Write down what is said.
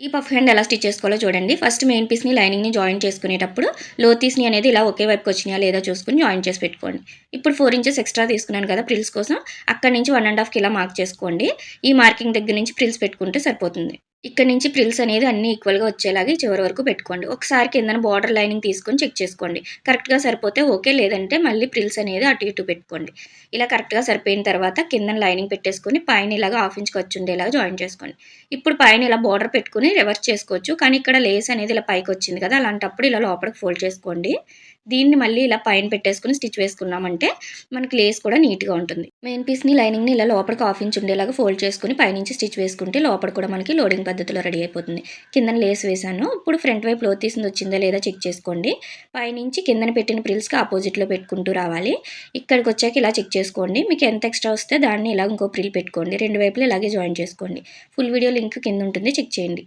ఈ puff hand ఎలా stitch చేసుకోవాలో చూడండి. ఫస్ట్ మెయిన్ పీస్ని లైనింగ్ని జాయిన్ చేసుకునేటప్పుడు లోతీస్ని అనేది ఇలా ఒకే వైపుకి వచ్చినాయా లేదా చూసుకుని జాయిన్ చేసి పెట్టుకోండి. ఇప్పుడు ఫోర్ ఇంచెస్ ఎక్స్ట్రా తీసుకున్నాను కదా ప్రిల్స్ కోసం. అక్కడ నుంచి one and half kilo mark చేసుకోండి. ఈ మార్కింగ్ దగ్గర నుంచి ప్రిల్స్ పెట్టుకుంటే సరిపోతుంది. ఇక్కడ నుంచి ప్రిల్స్ అనేది అన్ని ఈక్వల్గా వచ్చేలాగా చివరి వరకు పెట్టుకోండి. ఒకసారి కిందన బార్డర్ లైనింగ్ తీసుకొని చెక్ చేసుకోండి. కరెక్ట్గా సరిపోతే ఓకే లేదంటే మళ్ళీ ప్రిల్స్ అనేది అటు ఇటు పెట్టుకోండి. ఇలా కరెక్ట్గా సరిపోయిన తర్వాత కిందన లైనింగ్ పెట్టేసుకొని పైన ఇలాగ హాఫ్ ఇంచ్కి వచ్చి ఉండేలాగా జాయిన్ చేసుకోండి. ఇప్పుడు పైన ఇలా బార్డర్ పెట్టుకుని రివర్స్ చేసుకోవచ్చు. కానీ ఇక్కడ లేస్ అనేది ఇలా పైకి వచ్చింది కదా అలాంటప్పుడు ఇలా లోపలికి ఫోల్డ్ చేసుకోండి. దీన్ని మళ్ళీ ఇలా పైన పెట్టేసుకుని స్టిచ్ వేసుకున్నామంటే మనకి లేస్ కూడా నీట్గా ఉంటుంది. మెయిన్ పీస్ని లైనింగ్ని ఇలా లోపలికి హాఫ్ ఇంచ్ ఉండేలాగా ఫోల్డ్ చేసుకుని పైనుంచి స్టిచ్ వేసుకుంటే లోపల కూడా మనకి లోడింగ్ పద్ధతిలో రెడీ అయిపోతుంది. కిందన లేస్ వేసాను ఇప్పుడు ఫ్రంట్ వైపు లో తీసింది వచ్చిందా లేదా చెక్ చేసుకోండి. పైనుంచి కిందన పెట్టిన ప్రిల్స్కి ఆపోజిట్లో పెట్టుకుంటూ రావాలి. ఇక్కడికి వచ్చాక ఇలా చెక్ చేసుకోండి. మీకు ఎంత ఎక్స్ట్రా వస్తే దాన్ని ఇలా ఇంకో ప్రిల్ పెట్టుకోండి. రెండు వైపులు ఇలాగే జాయిన్ చేసుకోండి. ఫుల్ వీడియో లింక్ కింద ఉంటుంది. చెక్ చేయండి.